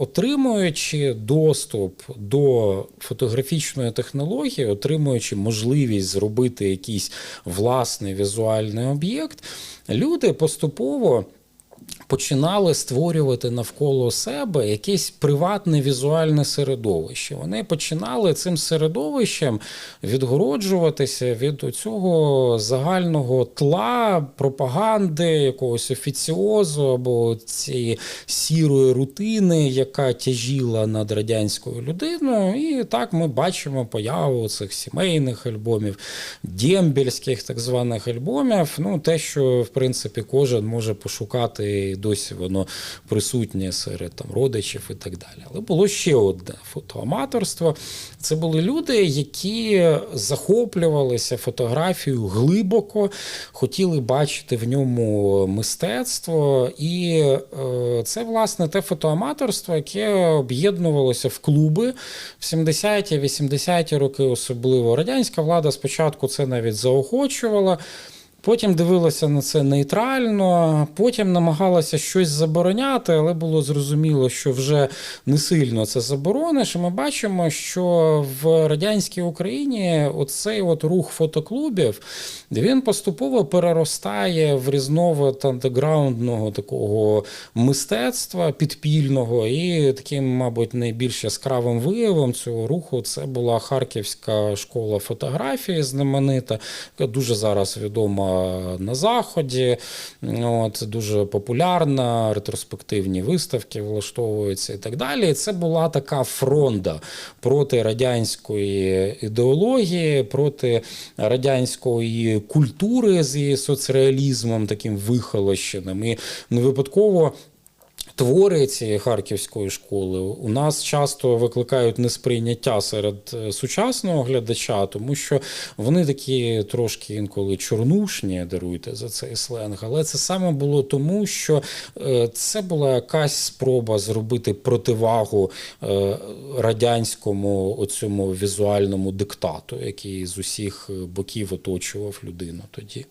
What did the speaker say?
Отримуючи доступ до фотографічної технології, отримуючи можливість зробити якийсь власний візуальний об'єкт, люди поступово починали створювати навколо себе якесь приватне візуальне середовище. Вони починали цим середовищем відгороджуватися від цього загального тла, пропаганди, якогось офіціозу або цієї сірої рутини, яка тяжіла над радянською людиною. І так ми бачимо появу цих сімейних альбомів, дембельських так званих альбомів. Ну, те, що в принципі кожен може пошукати, досі воно присутнє серед там родичів і так далі. Але було ще одне фотоаматорство. Це були люди, які захоплювалися фотографією глибоко, хотіли бачити в ньому мистецтво. І е, це, власне, те фотоаматорство, яке об'єднувалося в клуби в 70-ті, 80-ті роки, особливо радянська влада спочатку це навіть заохочувала. Потім дивилася на це нейтрально, потім намагалася щось забороняти, але було зрозуміло, що вже не сильно це заборониш. І ми бачимо, що в радянській Україні оцей от рух фотоклубів він поступово переростає в різновид андеграундного такого мистецтва підпільного. І таким, мабуть, найбільш яскравим виявом цього руху це була Харківська школа фотографії знаменита, яка дуже зараз відома на заході. От дуже популярна, ретроспективні виставки влаштовуються і так далі. І Це була така фронда проти радянської ідеології, проти радянської культури з її соцреалізмом, таким вихолощеним. І не випадково. Твори цієї харківської школи у нас часто викликають несприйняття серед е, сучасного глядача, тому що вони такі трошки інколи чорнушні, даруйте за цей сленг. Але це саме було тому, що е, це була якась спроба зробити противагу е, радянському оцьому візуальному диктату, який з усіх боків оточував людину тоді.